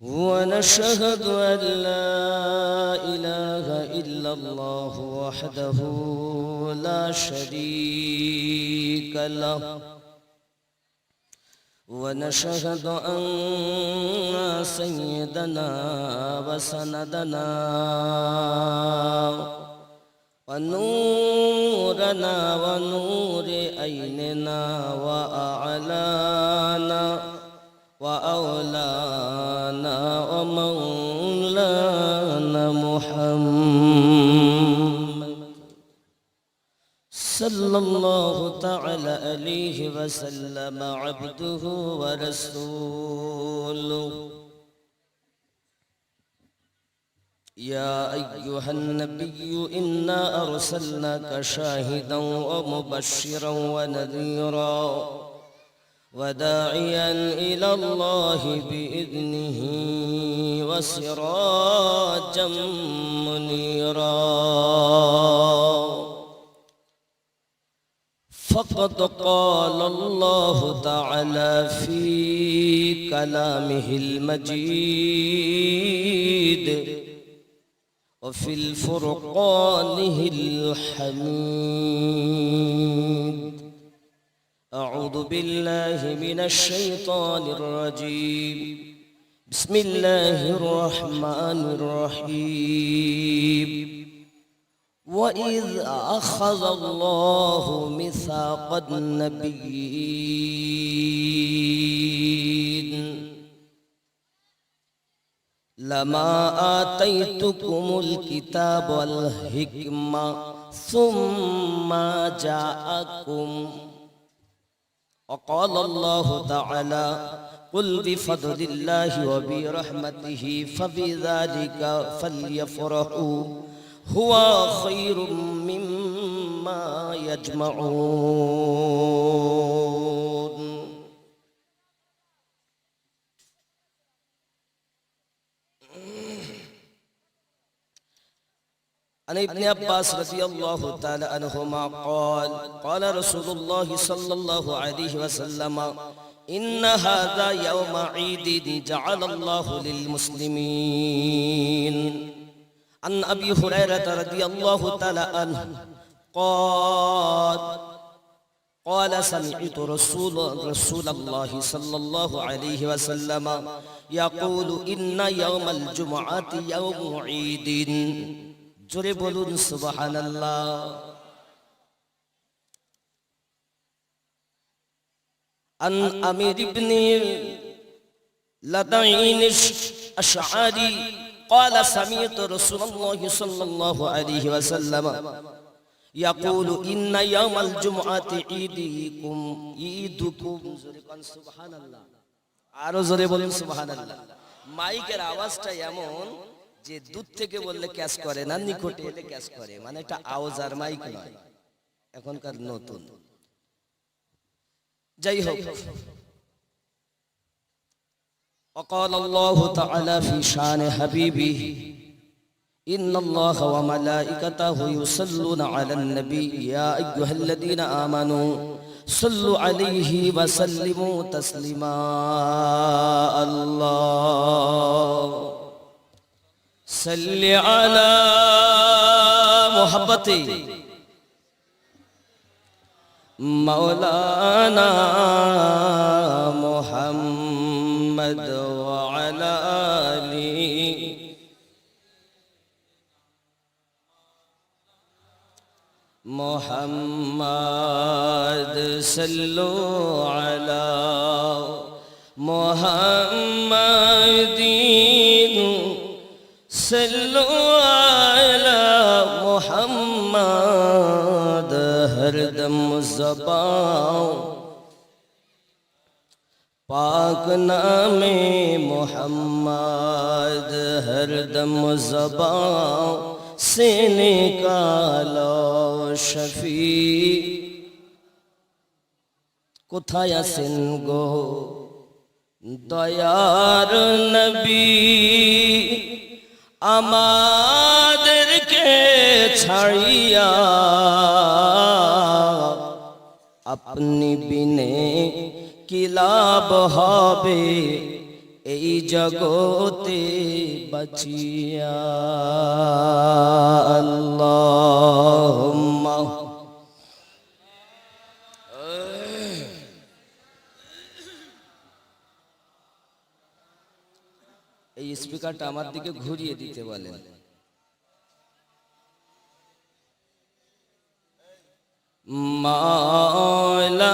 ونشهد أن لا إله إلا الله وحده لا شريك له. ونشهد أن سيدنا وسندنا ونورنا ونور أيننا وأعلانا وأولانا صلى الله تعالى عليه وسلم عبده ورسوله. يا أيها النبي إنا أرسلناك شاهدا ومبشرا ونذيرا وداعيا إلى الله بإذنه وسراجا منيرا. فقد قال الله تعالى في كلامه المجيد وفي الفرقانه الحميد. أعوذ بالله من الشيطان الرجيم. بسم الله الرحمن الرحيم. وإذ أخذ الله ميثاق النبيين لما آتيتكم الكتاب والحكمة ثم جاءكم وقال الله تعالى قل بفضل الله وبرحمته فبذلك فليفرحوا هو خير مما يجمعون. عن ابن عباس رضي الله تعالى عنهما قال قال رسول الله صلى الله عليه وسلم إن هذا يوم عيد جعل الله للمسلمين. عن أبي هريرة رضي الله تعالى عنه قال قال سمعت رسول رسول الله صلى الله عليه وسلم يقول إن يوم الجمعة يوم عيد জোরে বলুন সুবাহান عن أمير بن لدعين الأشعري قال سمعت رسول الله صلى الله عليه وسلم يقول إن يوم الجمعة عيدكم عيدكم سبحان الله আরো জোরে বলুন সুবহান আল্লাহ মাইকের আওয়াজটা এমন যে দূর থেকে বললে ক্যাশ করে না নিকটে এলে ক্যাশ করে মানে এটা আওয়াজ আর মাইক নয় এখনকার নতুন যাই হোক وقال الله تعالى في شان حبيبه إن الله وملائكته يصلون على النبي يا أيها الذين آمنوا صلوا عليه وسلموا تسليما. الله. صل على محبتي مولانا محمد محمد صلوا على محمد. صلوا على محمد. هر دم زبان پاک نام محمد. هر دم زبان سے নিকালো শফি। কোথায় আছেন গো দয়ার নবী? আমাদেরকে ছাড়িয়া আপনি বিনে কিলাব হবে? এই জগতে বাঁচিয়া আল্লাহুম্মা। এই স্পিকারটা আমার দিকে ঘুরিয়ে দিতে বলেন। মাওলানা,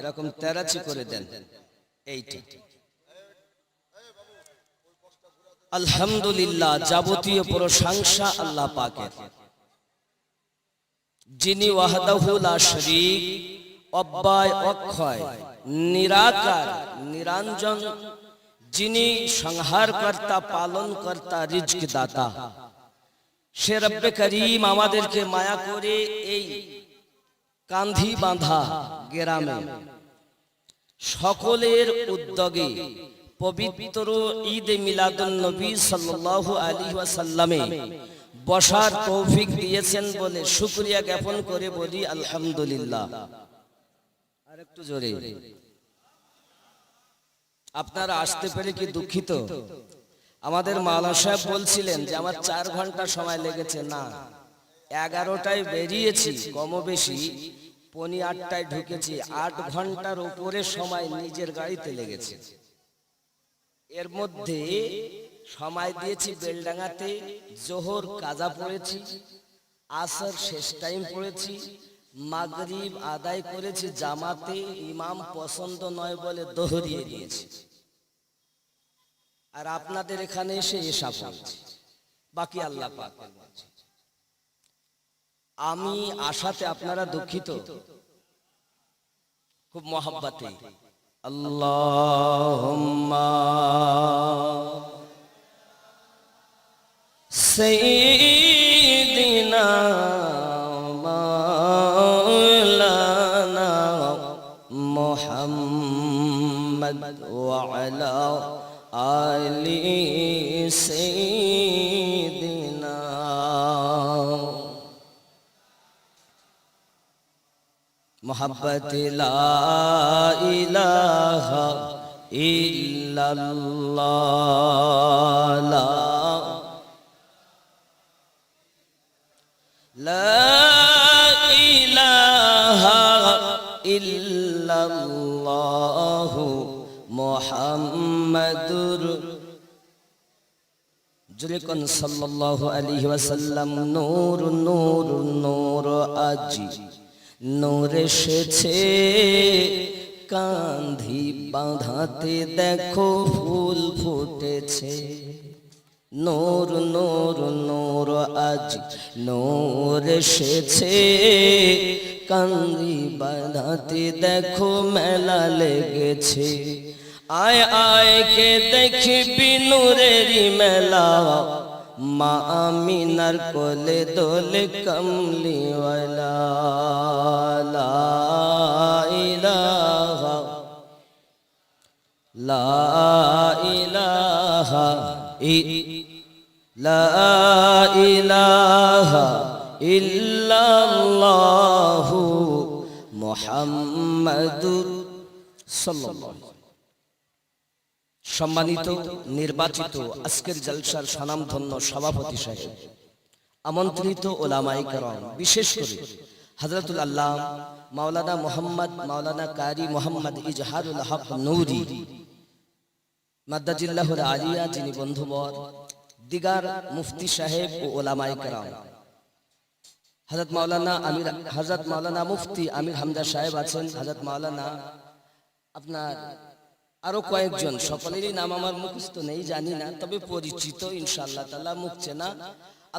এরকম তেরাচি করে দেন। এইটা। আলহামদুলিল্লাহ, যাবতীয় প্রশংসা আল্লাহ পাকের। যিনি ওয়াহদাহু লা শরীক, অব্যয়, অক্ষয়, নিরাকার, নিরঞ্জন, যিনি সংহারকর্তা, পালনকর্তা রিজক দাতা সে রব্বে করিম আমাদেরকে মায়া করে এই কান্ধি বাঁধা গ্রামে সকলের উদ্যোগে পবিত্র ঈদ মিলাদুন নবী সাল্লাল্লাহু আলাইহি ওয়াসাল্লামে। বসার তৌফিক দিয়েছেন বলে শুকরিয়া জ্ঞাপন করে বলি, আলহামদুলিল্লাহ। আরেকটু জোরে। আপনারা আসতে পেরে কি দুঃখিত? আমাদের মাওলানা সাহেব বলছিলেন যে আমার চার ঘণ্টা সময় লেগেছে। না, এগারোটায় বেরিয়েছি কম বেশি, পনি আটটায় ঢুকেছি। আট ঘণ্টার উপরে সময় নিজের গাড়িতে লেগেছে। এর মধ্যে সময় দিয়েছি বেলডাঙ্গাতে, জোহর কাজা পড়েছি, আসর শেষ টাইম পড়েছি, মাগরিব আদায় করেছি জামাতে, ইমাম পছন্দ নয় বলে দোহরিয়ে দিয়েছি। আর আপনাদের এখানে এসে এসা পড়ছি। বাকি আল্লাহ পাক আমি আশাতে আপনারা দুঃখিত। খুব মহাব্বাতে। আল্লাহুম্মা সাইয়্যিদিনা মাওলানা মুহাম্মদ ওয়া আলা আলি মোহাব্বত লা ইলাহা ইল্লাল্লাহ লা ইলাহা ইল্লাল্লাহ মুহাম্মাদুর জুরিকন সাল্লাল্লাহু আলাইহি ওয়াসাল্লাম নূর নূর নূর আজি নূর এসেছে। কান্ধি বাঁধাতে দেখো ফুল ফুটেছে। নূর নূর নূর, আজ নূর এসেছে। কান্দি বাঁধাতে দেখো মেলা লেগেছে। আয় আয়, কে দেখবি নূরেরই মেলা। মা আমিনার কোলে দোলে কমলিওয়ালা লা ইলাহা লা ইলাহা ই- সম্মানিত নির্বাচিত আজকের জলসার স্বনামধন্য সভাপতি সাহেব, আমন্ত্রিত ওলামাই করম, বিশেষ করে হজরতুল আল্লাহ মাওলানা মোহাম্মদ, মাওলানা কারি মোহাম্মদ ইজহারুল হক নৌরি, মাদ্দাজিল্লাহুল আলিয়া যিনি বন্ধুবর, দিগার মুফতি সাহেব ও ওলামাই করম। হজরত মাওলানা আমির হজরত মাওলানা মুফতি আমির হামদা সাহেব আছেন। হজরত মাওলানা আপনার আরও কয়েকজন, সকলেরই নাম আমার মুখস্থ নেই, জানি না, তবে পরিচিত, ইনশাআল্লাহ তাআলা, মুখ চেনা।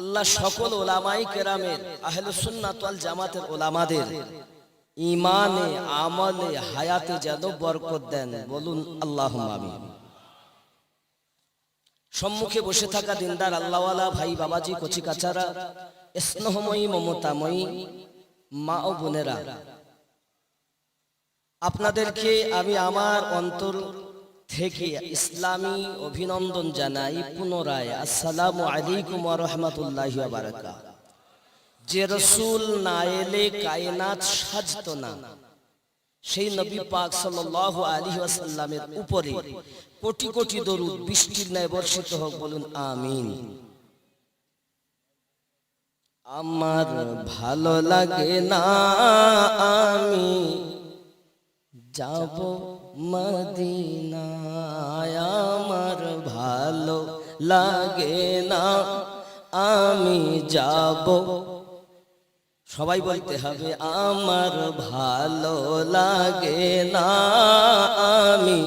আল্লাহ সকল ওলামাই কেরামের, আহলে সুন্নাত ওয়াল জামাতের ওলামাদের ইমানে আমলে, হায়াতে যেন বরকত দেন। বলুন আল্লাহ আমিন। সম্মুখে বসে থাকা দিনদার আল্লাহওয়ালা ভাই, বাবাজি, কচি কাচারা, স্নেহময়ী, মমতাময়ী মা ও বোনেরা আপনাদেরকে আমি আমার অন্তর থেকে ইসলামী অভিনন্দন জানাই পুনরায়। আসসালামু আলাইকুম রাহমাতুল্লাহি যে রসুল না এলে কায়নাত সাজতো না। সেই নবী পাক সাল্লাল্লাহু আলাইহি ওয়াসাল্লামের উপরে কোটি কোটি দরুদ বৃষ্টির ন্যায় বর্ষিত হোক বলুন আমিন। আমার ভালো লাগে না আমি। যাব মদিনায়, আমার ভালো লাগে না, আমি যাব। সবাই বলতে হবে, আমার ভালো লাগে না, আমি।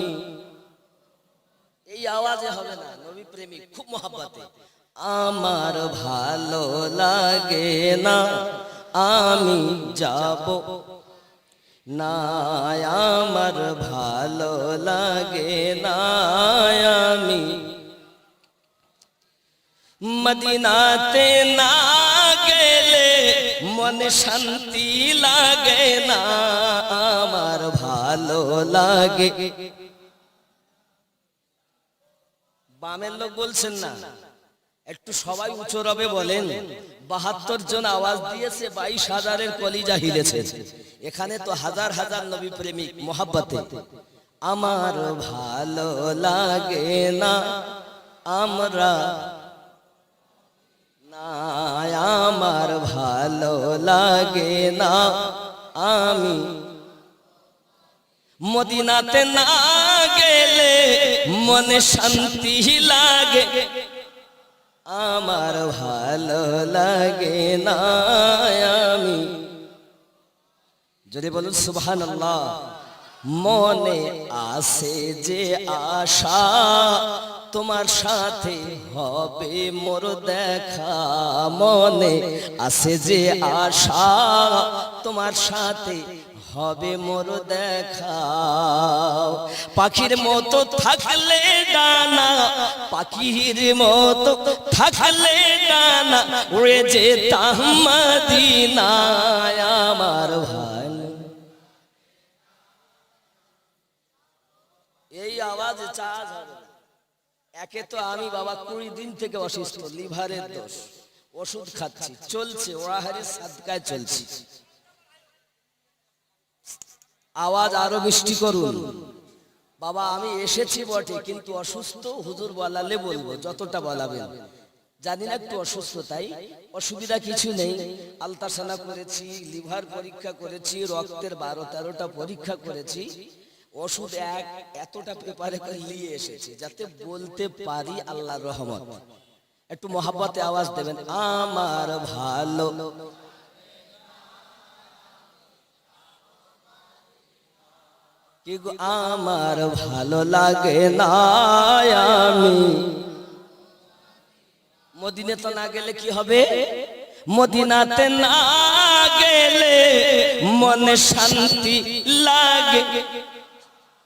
এই আওয়াজে হবে না, নবী প্রেমিক, খুব মহাব্বতে। আমার ভালো লাগে না, আমি যাব। না আমার ভালো লাগে না আমি। মদিনাতে না গেলে মনে শান্তি লাগে না, আমার ভালো লাগে। বামের লোক বলছেন না। একটু সবাই উঁচু রবে বলেন, বাহাত্তর জন আওয়াজ দিয়েছে, বাইশ হাজারের কলিজা হিলেছে। এখানে তো হাজার হাজার নবী প্রেমিক, মোহাব্বতে। আমার ভালো লাগে না, আমরা না আমার ভালো লাগে না, আমি মদিনাতে না গেলে মনে শান্তি লাগে। আমার ভালো লাগে না আমি। যদি বলুন সুবহান মনে আসে যে আশা, তোমার সাথে হবে মোর দেখা। মনে আসে যে আশা, তোমার সাথে হবে মোর দেখা পাখির মতো থাকলে ডানা, পাখির মতো থাকলে ডানা উড়ে যেতাম মদিনায় আমার ভালো এই আওয়াজ চার্জ হবে। একে তো আমি বাবা কুড়ি দিন থেকে অসুস্থ, লিভারের দোষ। ওষুধ খাচ্ছি, চলছে ওরাহারের সাদকায় চলছি। আওয়াজ আরও মিষ্টি করুন। বাবা আমি এসেছি বটে কিন্তু অসুস্থ হুজুর বলালে বলব যতটা বলাবেন। জানি না একটু অসুস্থ তাই অসুবিধা কিছু নেই। আলতাসানা করেছি লিভার পরীক্ষা করেছি রক্তের বারো তেরোটা পরীক্ষা করেছি। ওষুধ এক এতটা পেপারে করে নিয়ে এসেছি যাতে বলতে পারি আল্লাহর রহমত। একটু মহাব্বতে আওয়াজ দেবেন আমার ভালো আমার ভালো লাগে না আমি। মদিনে তো না গেলে কি হবে? মদিনাতে না গেলে মনে শান্তি লাগে।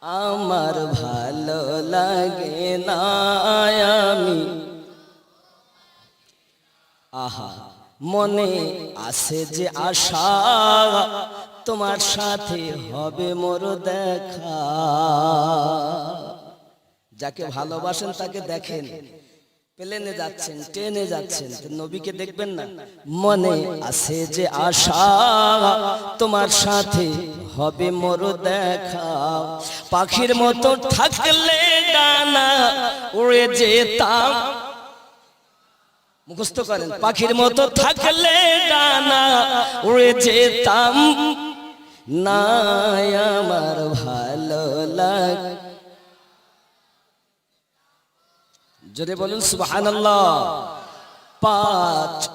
আমার ভালো লাগে না আমি। আহা, মনে আছে যে আশা তোমার সাথে হবে মোর দেখা। যাকে ভালোবাসেন তাকে দেখেন। প্লেনে যাচ্ছেন ট্রেনে যাচ্ছেন। নবীকে দেখবেন না? মনে আছে যে আশা তোমার সাথে হবে মোর দেখা। পাখির মতো থাকলে ডানা উড়ে যেতাম। মুখস্থ করেন পাখির মতো থাকলে ডানা উড়ে যেতাম। না আমার ভালো লাগ। যদি বলুন সুবহানাল্লাহ, পাঁচ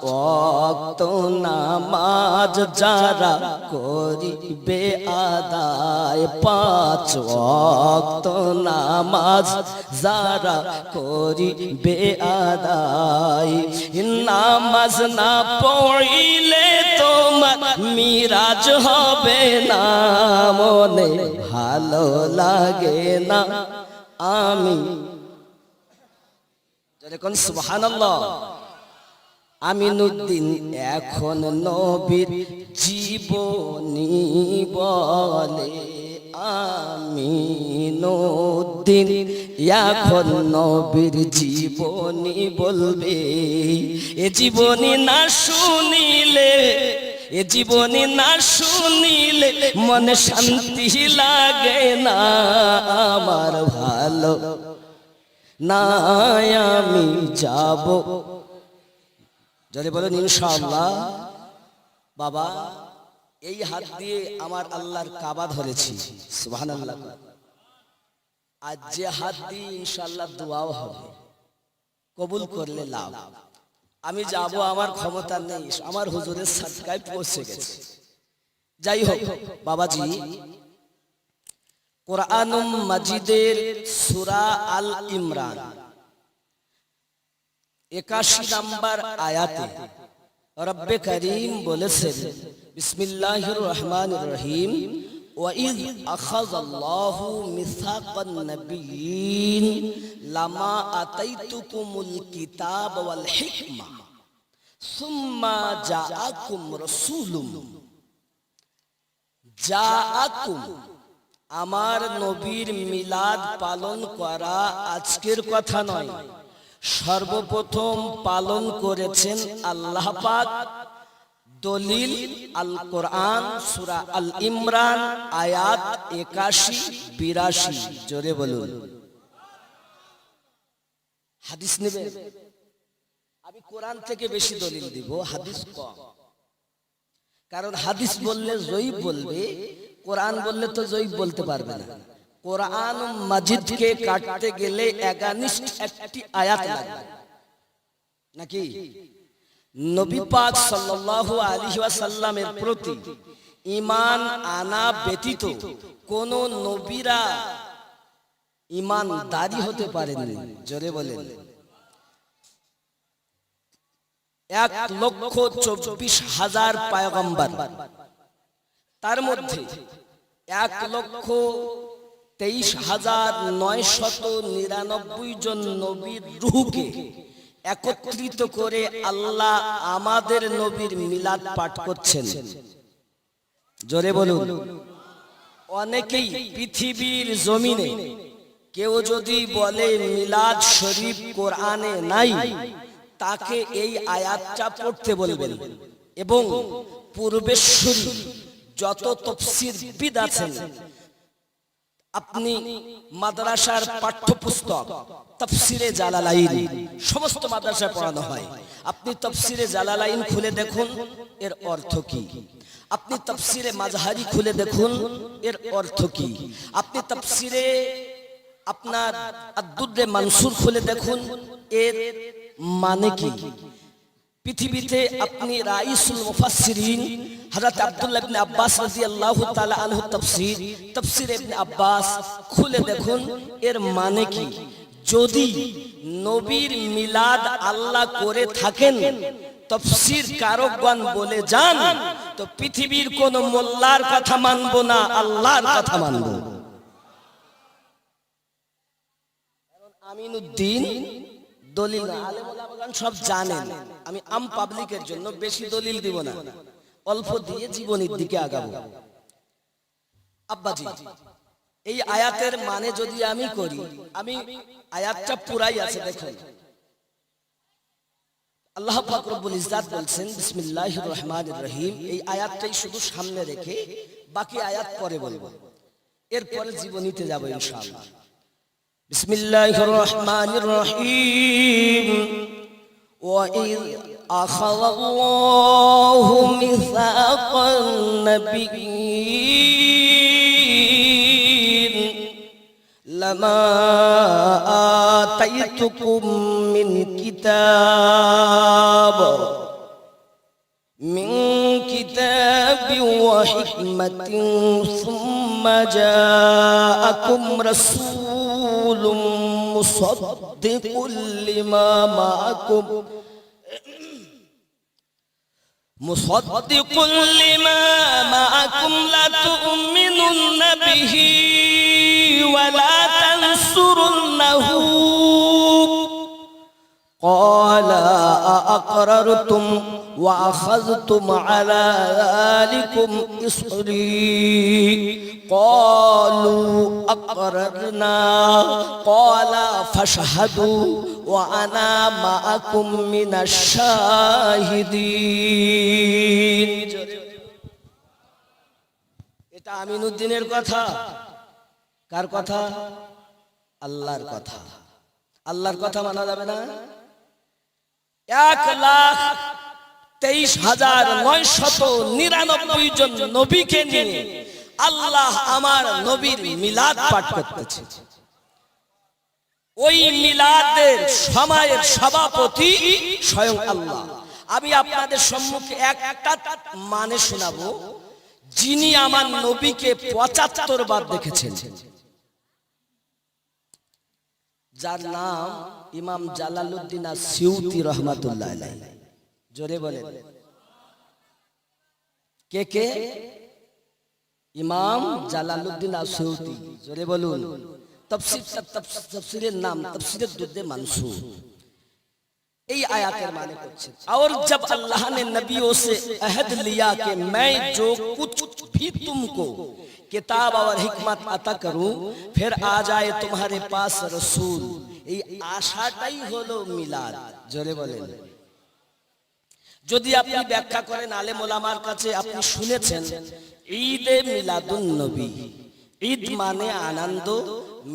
অক্ত নামাজ যারা করিবে আদায়, পাঁচ অক্ত নামাজ যারা করিবে আদায়। নামাজ না পড়িলে তোমার মিরাজ হবে না, মনে ভালো লাগে না। আমি যেরকম সুবহানাল্লাহ। আমিনুদ্দিন এখন নবীর জীবনী বলে আমিনুদ্দিন এখন নবীর জীবনী বলবে। এ জীবনী না শুনিলে এ জীবনী না শুনিলে মনে শান্তি লাগে না, আমার ভালো। না আমি যাব। যদি বলেন, ইনশাআল্লাহ। বাবা, এই হাত দিয়ে আমার আল্লাহর কাবা ধরেছি। সুবহানাল্লাহ। আজ যে হাত দিয়ে ইনশাআল্লাহ দোয়াও হবে, কবুল করলে লাভ। আমি যাব আমার ক্ষমতা নেই আমার হুজুরের সাদকায় পৌঁছে গেছে। যাই হোক বাবাজি কোরআন মাজিদের সূরা আল ইমরান। একাশি নাম্বার আয়াতে রব্বে করিম বলেছেন বিসমিল্লাহির রহমানির রহিম وإذ أخذ الله ميثاق النبيين لما أتيتكم الكتاب والحكمة ثم جاءكم رسول جاءكم আমার নবীর মিলাদ পালন করা আজকের কথা নয় সর্বপ্রথম পালন করেছেন আল্লাহ পাক দলিল আল কোরআন সুরা আল ইমরান আয়াত একাশি, বিরাশি। জোরে বলুন। হাদিস নেবে? আমি কোরআন থেকে বেশি দলিল দিব, হাদিস কম। কারণ হাদিস বললে জয়ীব বলবে, কোরআন বললে তো জয়ীব বলতে পারবে না। কোরআন মাজিদকে কাটতে গেলে একটি আয়াত লাগবে। নাকি? নবী পাক সাল্লাল্লাহু আলাইহি ওয়াসাল্লামের প্রতি ঈমান আনা ব্যতীত কোন নবীরা ঈমানদারি হতে পারেননি। জোরে বলেন। এক লক্ষ চব্বিশ হাজার পায়গম্বর। তার মধ্যে এক লক্ষ তেইশ হাজার নয় শত নিরানব্বই জন নবীর রুহুকে একত্রিত করে আল্লাহ আমাদের নবীর মিলাদ পাঠ করছেন। জোরে বলুন। অনেকেই পৃথিবীর জমিনে কেউ যদি বলে মিলাদ শরীফ কোরআনে নাই, তাকে এই আয়াতটা পড়তে বলবেন। এবং পূর্বেশ্বরী যত তফসির বিদ আছেন আপনি মাদ্রাসার পাঠ্যপুস্তক, তফসিরে জালালাইন, সমস্ত মাদ্রাসায় পড়ানো হয়। আপনি তফসিরে জালালাইন খুলে দেখুন, এর অর্থ কি? আপনি তফসিরে মাঝহারি খুলে দেখুন, এর অর্থ কি? আপনি তফসিরে আপনার আব্দুদ্দে মানসুর খুলে দেখুন, এর মানে কি? পৃথিবীতে আপনি রাইসুল মুফাসসিরিন, হযরত আব্দুল্লাহ ইবনে আব্বাস রাদিয়াল্লাহু তাআলা আনহু তাফসীর। তাফসীর ইবনে আব্বাস, খুলে দেখুন, এর মানে কি? যদি নবীর মিলাদ আল্লাহ করে থাকেন, তফসির কারকগণ বলে যান, তো পৃথিবীর কোন মোল্লার কথা মানব না, আল্লাহর কথা মানব। আমিনুদ্দিন দলিল সব জানেন। আমি আম পাবলিকের জন্য বেশি দলিল দিব না। অল্প দিয়ে জীবনের দিকে আগাবো। আব্বাজি এই আয়াতের মানে যদি আমি করি আমি আয়াতটা পুরাই আছে দেখুন। আল্লাহ পাক রব্বুল ইজ্জাত বলছেন বিসমিল্লাহির রহমানির রহিম। এই আয়াতটাই শুধু সামনে রেখে বাকি আয়াত পরে বলব। এরপরে জীবনীতে যাব ইনশাআল্লাহ। بسم الله الرحمن الرحيم. وإذ أخذ الله ميثاق النبيين. لما آتيتكم من كتاب. من كتاب وحكمة ثم جاءكم رسول مصدق لما معكم مصدق لما معكم لتؤمنن به ولا تنصرنه قال أأقررتم وأخذتم على ذلكم إصري قالوا أقررنا قال فاشهدوا وأنا معكم من الشاهدين এটা আমিনুদ্দিনের কথা কার কথা আল্লাহর কথা আল্লাহর কথা মানা যাবে না এক লাখ তেইশ হাজার নয় শত নিরানব্বই জন নবীকে নিয়ে আল্লাহ আমার নবীর মিলাদ পাঠ করতেছে। ওই মিলাদের সময়ের সভাপতি স্বয়ং আল্লাহ। আমি আপনাদের সম্মুখে এক একটা মানে শোনাবো। যিনি আমার নবীকে পঁচাত্তর বার দেখেছেন। যার নাম ইমাম জালালউদ্দিন সিউতি রহমাতুল্লাহ আলাইহি। জোরে বলেন কে কে ইমাম জালালউদ্দিন আসিউতি জোরে বলুন তফসির তফসিরের নাম তফসিরের দুধে মানসুর এই आयातेर माने कुछ और जब अल्लाह ने नबियों से अहद लिया कि मैं जो कुछ भी तुमको किताब और हिकमत अता करूं फिर आ जाए तुम्हारे पास रसूल এই আশাটাই হলো মিলাদ। জোরে বলেন। যদি আপনি ব্যাখ্যা করেন আলে মোলামার কাছে আপনি শুনেছেন, ঈদে মিলাদুন নবী। ঈদ মানে আনন্দ,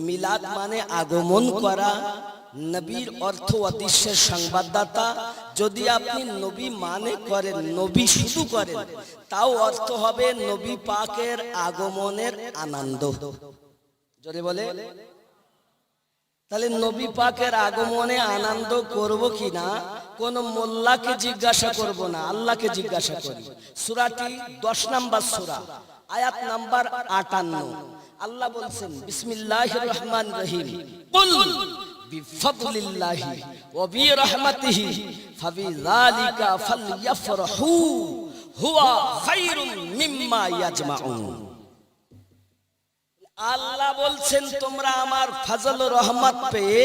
মিলাদ মানে আগমন করা, নবীর অর্থ অদৃশ্যের সংবাদদাতা। যদি আপনি নবী মানে করেন, নবী শুধু করেন, তাও অর্থ হবে নবী পাকের আগমনের আনন্দ। জোরে বলে। তাহলে নবী পাকের আগমনে আনন্দ করব কিনা? কোন মোল্লাকে জিজ্ঞাসা করব না, আল্লাহকে জিজ্ঞাসা করি। সূরাটি 10 নাম্বার সূরা, আয়াত নাম্বার 58 আল্লাহ বলছেন, বিসমিল্লাহির রহমান রহিম। বিফদলিল্লাহি ওয়া বিরহমাতিহি ফাবিযালিকা ফালইফরাহু হুয়া খায়রুম মিম্মা ইয়াজমাউন। আল্লাহ বলছেন, তোমরা আমার ফাজল রহমত পেয়ে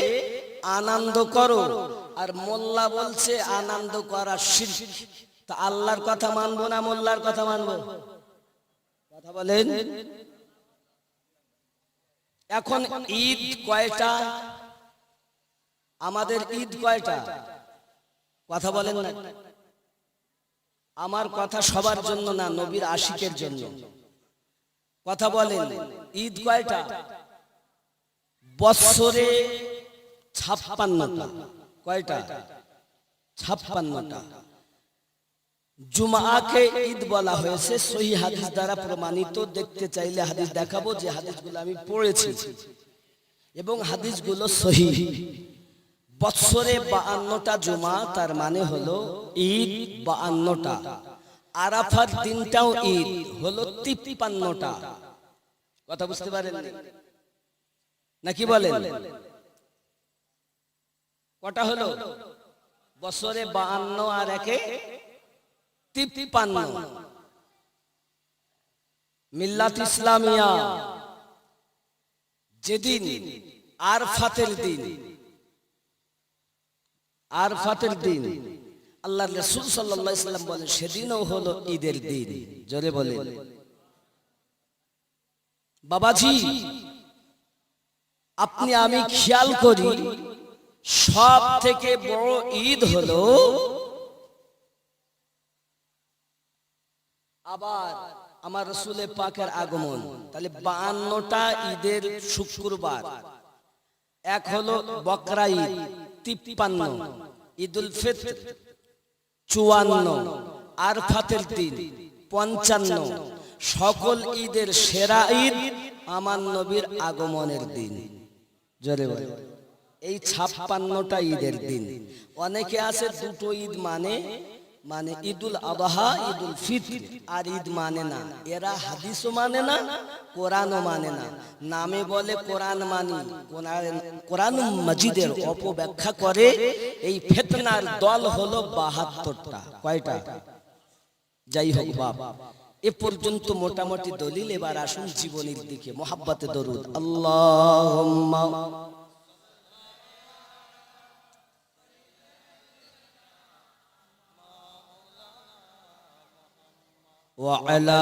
আনন্দ করো। আর মোল্লা বলছে, আনন্দ করা তা আল্লাহর কথা মানবো না মোল্লার কথা মানবো? কথা বলেন। এখন ঈদ কয়টা? আমাদের ঈদ কয়টা? কথা বলেন না। আমার কথা সবার জন্য না, নবীর আশিকের জন্য। কথা বলেন ঈদ কয়টা? বৎসরে ছাপ্পান্নটা। কয়টা? ছাপ্পান্নটা। জুমাকে ঈদ বলা হয়েছে সহি হাদিস দ্বারা প্রমাণিত। দেখতে চাইলে হাদিস দেখাবো যে হাদিসগুলো আমি পড়েছি। এবং হাদিসগুলো সহি। বৎসরে বায়ান্নটা জুমা তার মানে হলো ঈদ বায়ান্নটা। আরাফার দিনটাও ঈদ হলো তিপ্পান্নটা। কথা বুঝতে পারেন নাকি বলেন? কটা হলো? বছরে বাহান্ন আর একে তিপ্পান্ন। মিল্লাত ইসলামিয়া। যেদিন আরফাতের দিন। আরফাতের দিন। আল্লাহ রসুল সাল্লাহ ইসলাম বলেন, সেদিনও হলো ঈদের দিন। জোরে বলেন। বাবাজি, আপনি, আমি খেয়াল করি সব থেকে বড় ঈদ হলো আবার আমার রসুলে পাকের আগমন। তাহলে বান্নটা ঈদের শুক্রবার, এক হলো বকরা ঈদ, তিপ্পান্ন, ঈদুল ফিত্র। চুয়ান্ন, আরফাতের দিন, পঞ্চান্ন। সকল ঈদের সেরা ঈদ আমার নবীর আগমনের দিন। জোরে বলে। এই ছাপ্পান্নটা ঈদের দিন। অনেকে আছে দুটো ঈদ মানে মানে ঈদুল আবহা ঈদুল ফিতর। আর ঈদ মানে না এরা হাদিসও মানে না কোরআনও মানে না। নামে বলে কোরআন মানি কোরআন মজিদের অপব্যাখ্যা করে এই ফেতনার দল হলো বাহাত্তরটা। কয়টা? যাই হোক বাপ এ পর্যন্ত মোটামুটি দলিল। এবার আসুন জীবনের দিকে। মোহাব্বতে দরুদ। আল্লাহ وعلى